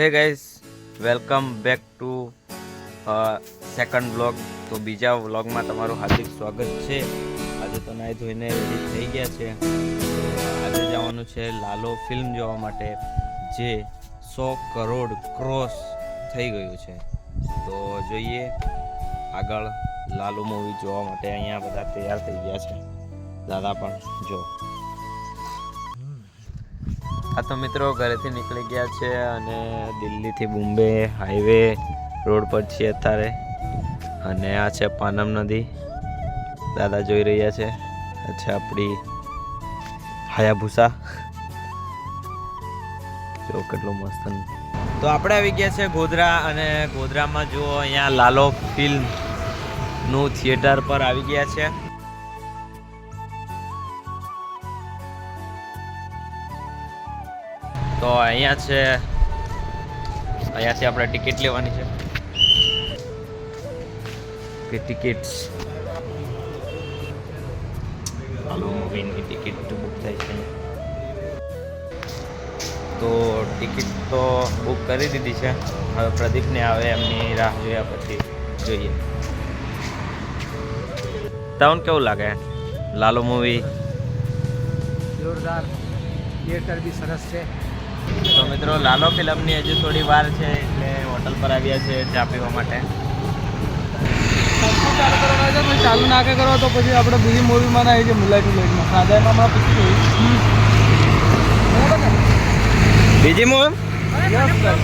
Hey guys welcome back to second blog તો બીજા વ્લોગમાં તમારું હાર્દિક સ્વાગત છે. આજે તો નાઈ ધોઈને રેડી થઈ ગયા છે. આજે જવાનું છે લાલો ફિલ્મ જોવા માટે, જે સો કરોડ ક્રોસ થઈ ગયું છે. તો જોઈએ આગળ લાલુ મૂવી જોવા માટે. અહીંયા બધા તૈયાર થઈ ગયા છે. દાદા પણ જો. આ તો મિત્રો ઘરેથી નીકળી ગયા છે અને દિલ્હીથી બોમ્બે હાઈવે રોડ પર છીએ અત્યારે. અને આ છે પાનમ નદી. દાદા જોઈ રહ્યા છે. છે આપણી હાયાભૂસા. જો કેટલું મસ્ત તો આપણે આવી ગયા છે ગોધરા અને ગોધરામાં જુઓ, અહીંયા લાલો ફિલ્મનું થિયેટર પર આવી ગયા છે. તો અહીંયા છે. અહીંયાથી આપણે ટિકિટ લેવાની છે. કે ટિકિટ્સ? હાલો મૂવીની ટિકિટ બુક થાય છે. તો ટિકિટ તો બુક કરી દીધી છે. હવે પ્રદીપને આવે એમની રાહ જોયા પછી જોઈએ. ટાઉન કેવું લાગે? લાલો મૂવી જોરદાર. થિયેટર બી સરસ છે. મિત્રો લાલો ફિલ્મની હજુ થોડી વાર છે એટલે હોટલ પર આવ્યા છે ચા પીવા માટે. ચાલુ કરવાનો છે પછી ચાલુ ના કે કરો તો પછી આપણે બીજી મૂવીમાં ના આવી છે મુલાઈ લેટમાં સાદામાં હમણાં પછી બીજી મૂવી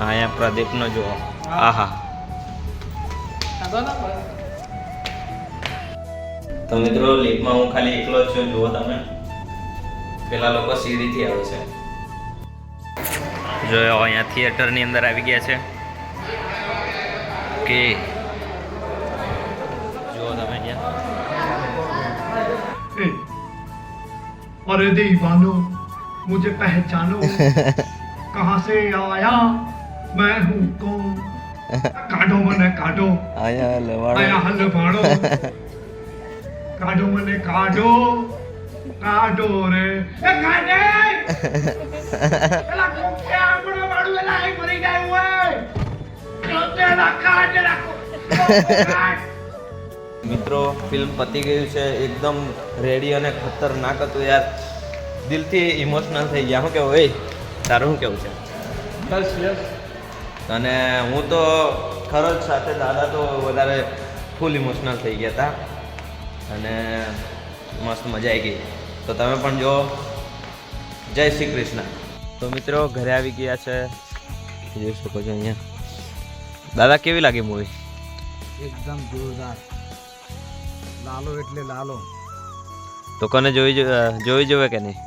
અહીંયા પ્રદીપનો જુઓ. આહા. તો મિત્રો લીફમાં હું ખાલી એકલો જ છું જુઓ તમે પેલા લોકો સીડીથી આવે છે જો અહીંયા થિયેટરની અંદર આવી ગયા છે કે જુઓ તમે અહીંયા अरे दीवानो मुझे पहचानो कहाँ से आया मैं हूँ कौन काटो मने काटो અહીંયા લવાડો आया हल કાઢો મને કાઢો. કાઢો રે. એ કાઢે! એલા કોકે આમણો વાળું એલા એ મરી જાય હોય કોકેલા કાઢ રાખો. મિત્રો ફિલ્મ પતી ગયું છે એકદમ રેડી અને ખતરનાક હતું યાર. દિલથી ઇમોશનલ થઈ ગયા. હું કેવું? એ તારું શું કેવું છે? બસ યસ અને હું તો ખરો જ સાથે દાદા તો વધારે ફૂલ ઇમોશનલ થઈ ગયા હતા. અને મસ્ત મજા આવી ગઈ. તો તમે પણ જો. જય શ્રી કૃષ્ણ. તો મિત્રો ઘરે આવી ગયા છે. જોઈ શકો છો અહીંયા. દાદા કેવી લાગી મૂવી એકદમ જોરદાર. લાલો એટલે લાલો. તો કોને જોઈ જોઈ જોવે કે નહીં?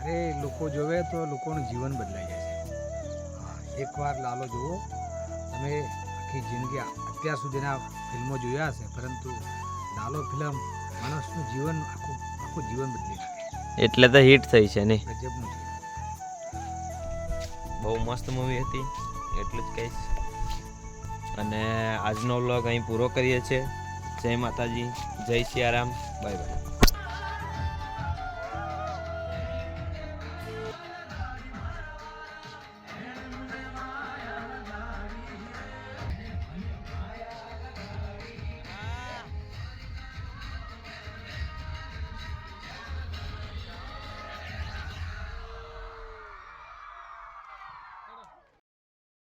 અરે લોકો જોવે તો લોકોનું જીવન બદલાઈ જાય છે. એકવાર લાલો જુઓ. તમે આખી જિંદગી અત્યાર સુધીના ફિલ્મો જોયા હશે પરંતુ લાલો ફિલ્મ માણસનું જીવન આખું આખું જીવન બદલી નાખે એટલે તો હિટ થઈ છે ગજબનું છે. બહુ મસ્ત મૂવી હતી એટલું જ કહીશ. અને આજનો વ્લોગ અહીં પૂરો કરીએ છીએ. જય માતાજી જય સિયારામ બાય બાય.